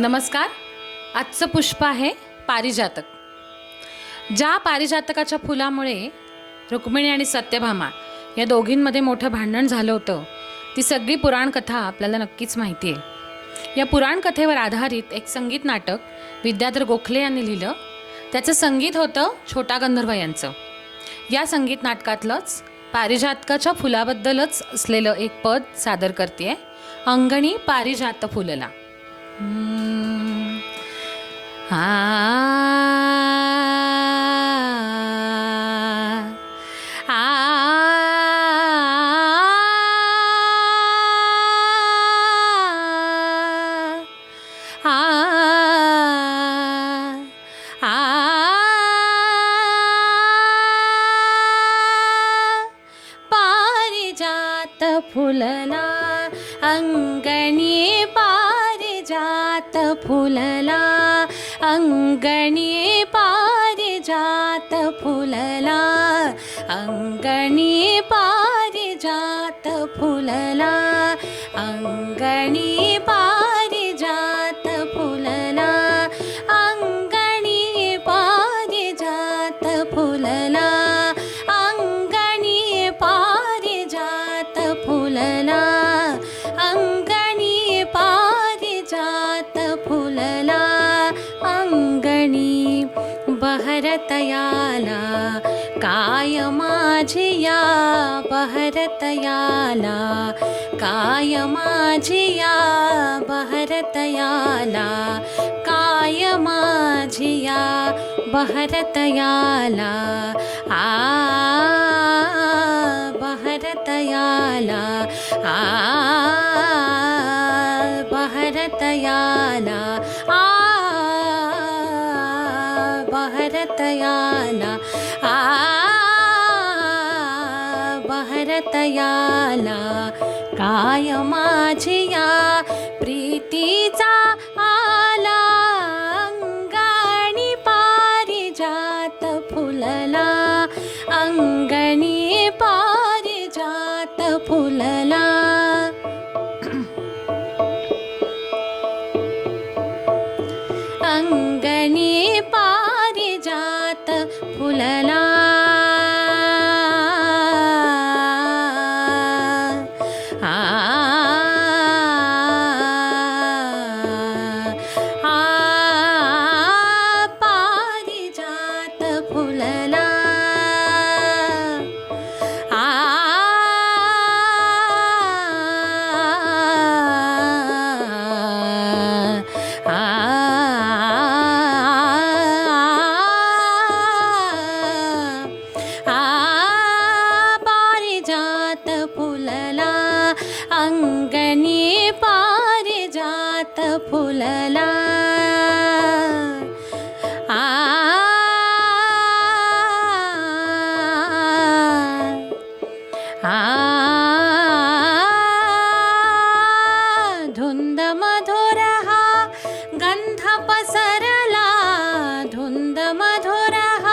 नमस्कार. आजचं पुष्प आहे पारिजातक. ज्या पारिजातकाच्या फुलामुळे रुक्मिणी आणि सत्यभामा या दोघींमध्ये मोठं भांडण झालं होतं ती सगळी पुराणकथा आपल्याला नक्कीच माहिती आहे. या पुराणकथेवर आधारित एक संगीत नाटक विद्याधर गोखले यांनी लिहिलं. त्याचं संगीत होतं छोटा गंधर्व यांचं. या संगीत नाटकातलंच पारिजातकाच्या फुलाबद्दलच असलेलं एक पद सादर करते अंगणी पारिजात फुलला. 啊。पारिजात फुलला अंगणी पारिजात फुलला अंगणी पारिजात फुलला. बहरतयाला काय माझिया बहरतयाला काय माझिया बहरतयाला काय माझिया बहरतयाला आ आ बहरतयाला आ बहरतयाला काय माझिया प्रीतीचा आला अंगणी पारिजात फुलला। अंगणी पारिजात फुलला। పులలా धुन्दमधुरः गन्धपसरला धुन्दमधुरः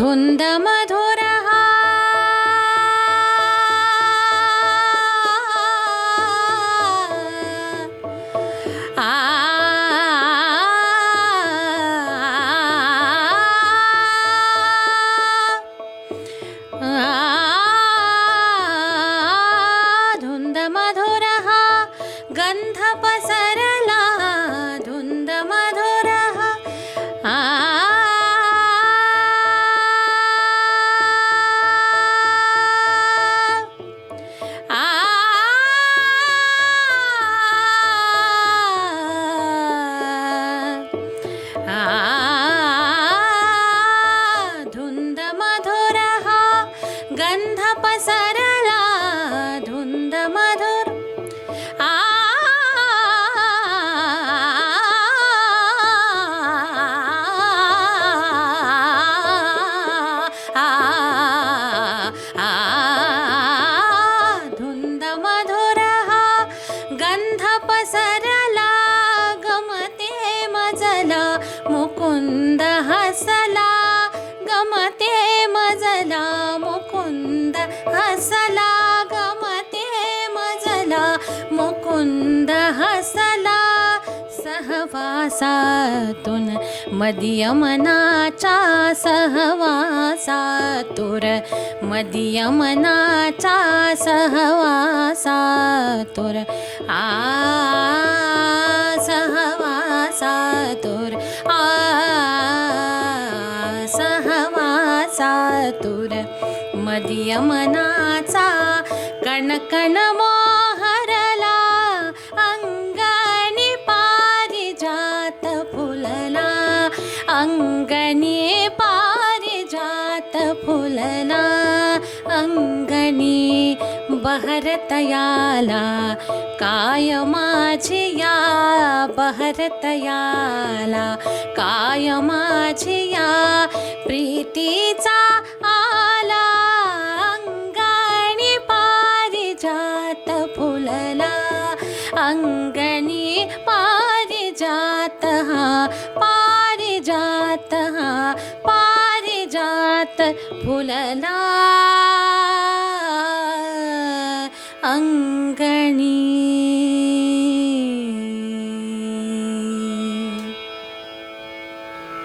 धुन्दम सहवासातून मदियमनाचा मनाच्या सहवासातूर मदीय मनाच्या सहवासातूर आ सहवासातूर आ सहवासातूर मदीय मनाचा बहरतयाला काय माझी या बहरतयाला काय माझी या प्रीतीचा आला अंगणी पारिजात फुलला अंगणी पारिजात हा पारिजात हा पारिजात फुलला. अंगणी